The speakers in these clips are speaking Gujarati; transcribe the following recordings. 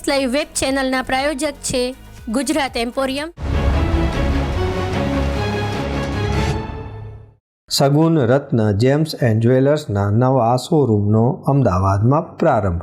એસ લાઈવ વેબ ચેનલના પ્રાયોજક છે Gujarat emporium. Sagun Ratna gems and જ્વેલર્સના નવા શોરૂમનો અમદાવાદમાં પ્રારંભ.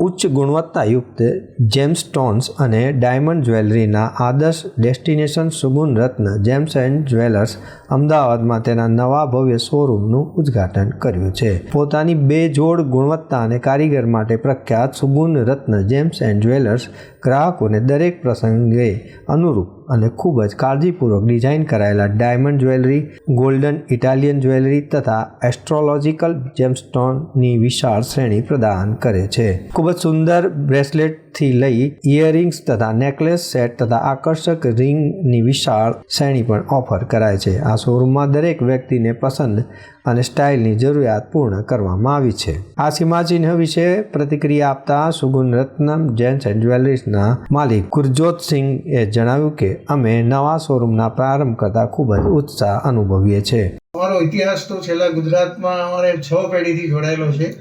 ઉચ્ચ ગુણવત્તાયુક્ત જેમ્સ સ્ટોન્સ અને ડાયમંડ જ્વેલરીના આદર્શ destination સુગુન Ratna gems and jewellers અમદાવાદમાં તેના નવા ભવ્ય શોરૂમનું ઉદ્ઘાટન કર્યું છે. પોતાની બે જોડ ગુણવત્તા અને કારીગર માટે પ્રખ્યાત સુગુન રત્ન જેમ્સ એન્ડ જ્વેલર્સ ગ્રાહકોને દરેક પ્રસંગે અનુરૂપ અને ખૂબ જ કાળજીપૂર્વક ડિઝાઇન કરાયેલા diamond jewellery, golden Italian jewellery તથા એસ્ટ્રોલોજીકલ જેમસ્ટોનની વિશાળ શ્રેણી પ્રદાન કરે છે. ખૂબ જ સુંદર બ્રેસલેટથી લઈ ઇયરિંગ્સ તથા નેકલેસ સેટ તથા આકર્ષક રિંગની વિશાળ શ્રેણી પણ ઓફર કરાય છે. આ શોરૂમમાં દરેક વ્યક્તિને પસંદ અને સ્ટાઇલની જરૂરિયાત પૂર્ણ કરવામાં આવી છે. આ સીમાચિહ્ન વિશે પ્રતિક્રિયા આપતા સુગુન રત્નમ જેન્ટ્સ એન્ડ જ્વેલરીઝના માલિક ગુરજોત સિંહે જણાવ્યું કે, અમે નવા શોરૂમના પ્રારંભ કરતા ખૂબ જ ઉત્સાહ અનુભવીએ છીએ. અમારો ઇતિહાસ તો છેલ્લા ગુજરાતમાં અમારે છ પેઢીથી જોડાયેલો છે.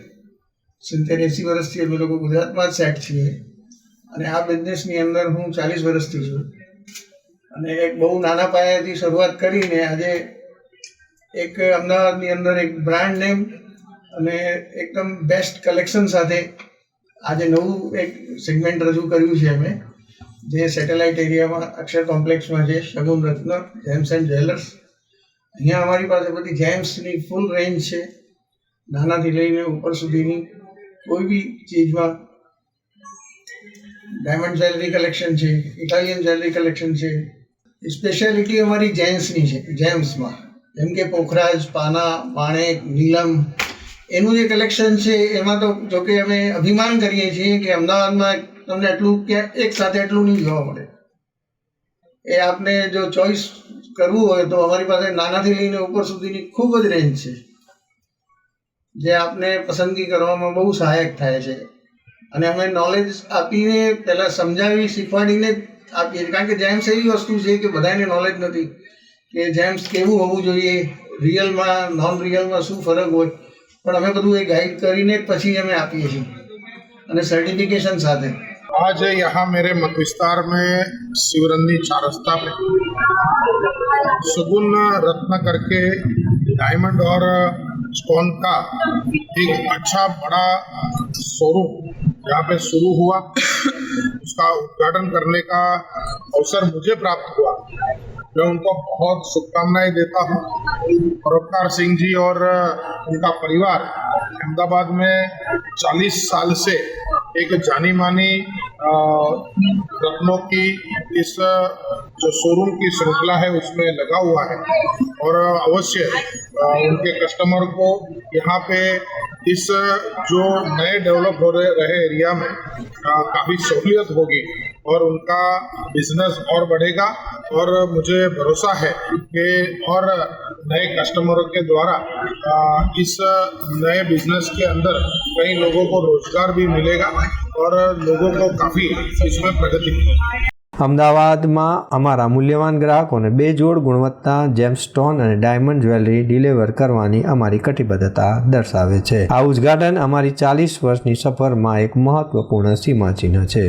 સિત્તેર એંસી વર્ષથી અમે લોકો ગુજરાતમાં જ સેટ છીએ. અને આ બિઝનેસની અંદર હું ચાલીસ વર્ષથી છું. અને એક બહુ નાના પાયાથી શરૂઆત કરીને આજે એક અમદાવાદની અંદર એક બ્રાન્ડ નેમ અને એકદમ બેસ્ટ કલેક્શન સાથે આજે નવું એક સેગમેન્ટ રજૂ કર્યું છે અમે, જે સેટેલાઇટ એરિયામાં અક્ષર કોમ્પ્લેક્સમાં છે, શગુન રત્ન જેમ્સ એન્ડ જ્વેલર્સ અહીંયા અમારી પાસે બધી જેમ્સની ફૂલ રેન્જ છે. નાનાથી લઈને ઉપર સુધીની કોઈ બી ચીજમાં ડાયમંડ જ્વેલરી કલેક્શન છે ઇટાલિયન જ્વેલરી કલેક્શન છે. સ્પેશિયાલિટી અમારી જેન્ટ્સની છે જેમ્સમાં જેમ કે પોખરાજ, પાના, માણેક, નીલમ. એનું જે કલેક્શન છે, એમાં તો જોકે અમે અભિમાન કરીએ છીએ કે અમદાવાદમાં તમને એટલું કે એક સાથે એટલું નહીં જોવા મળે. એ આપને જો ચોઈસ કરવું હોય તો અમારી પાસે નાનાથી લઈને ઉપર સુધીની ખૂબ જ રેન્જ છે. જે આપને પસંદગી કરવામાં બહુ સહાયક થાય છે. અને અમે નોલેજ આપીને પહેલાં સમજાવી શીખવાડીને જ આપીએ છીએ કારણ કે જેમ્સ એવી વસ્તુ છે કે બધાને નોલેજ નથી કે જેમ્સ કેવું હોવું જોઈએ રિયલમાં નોન રિયલમાં શું ફરક હોય પણ અમે બધું એ ગાઈડ કરીને જ પછી અમે આપીએ છીએ અને સર્ટિફિકેશન સાથે आज यहाँ मेरे मत विस्तार में शिवरंदी चार रास्ता पे सुगुन रत्न करके डायमंड और स्टोन का एक अच्छा बड़ा शोरूम यहाँ पे शुरू हुआ, उसका उद्घाटन करने का अवसर मुझे प्राप्त हुआ। मैं उनको बहुत शुभकामनाएँ देता हूँ। परोपकार सिंह जी और उनका परिवार अहमदाबाद में 40 साल से एक जानी मानी रत्नों की इस जो शोरूम की श्रृंखला है, उसमें लगा हुआ है। और अवश्य उनके कस्टमर को यहाँ पे इस जो नए डेवलप हो रहे एरिया में काफ़ी सहूलियत होगी और उनका बिज़नेस और बढ़ेगा और मुझे भरोसा है कि और नए कस्टमरों के द्वारा इस नए बिज़नेस के अंदर कई लोगों को रोज़गार भी मिलेगा और लोगों को काफ़ी इसमें प्रगति मिलेगी। અમદાવાદમાં અમારા મૂલ્યવાન ગ્રાહકોને બે જોડ ગુણવત્તા જેમસ્ટોન અને ડાયમંડ જ્વેલરી ડિલિવર કરવાની અમારી કટિબદ્ધતા દર્શાવે છે. આ ઉદ્ઘાટન અમારી ચાલીસ વર્ષની સફરમાં એક મહત્વપૂર્ણ સીમાચિહ્ન છે.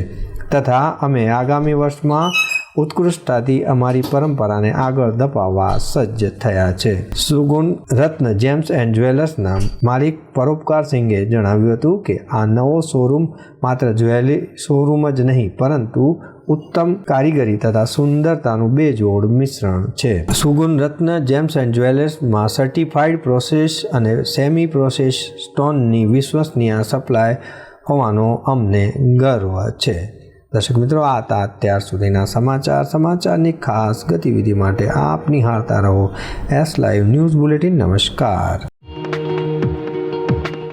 તથા અમે આગામી વર્ષમાં ઉત્કૃષ્ટતાથી અમારી પરંપરાને આગળ ધપાવવા સજ્જ થયા છે. સુગુણ રત્ન જેમ્સ એન્ડ જ્વેલર્સના માલિક પરોપકાર સિંઘે જણાવ્યું હતું કે આ નવો શોરૂમ માત્ર જ્વેલરી શોરૂમ જ નહીં, પરંતુ ઉત્તમ કારીગરી તથા સુંદરતાનું બેજોડ મિશ્રણ છે. સુગુણ રત્ન, જેમ્સ એન્ડ જ્વેલર્સમાં સર્ટિફાઈડ પ્રોસેસ અને સેમી પ્રોસેસ સ્ટોનની વિશ્વસનીય સપ્લાય હોવાનો અમને ગર્વ છે. દર્શક મિત્રો, આ હતા અત્યાર સુધીના સમાચાર. સમાચારની ખાસ ગતિવિધિ માટે આપ નિહાળતા રહો. એસ લાઈવ ન્યૂઝ બુલેટિન નમસ્કાર.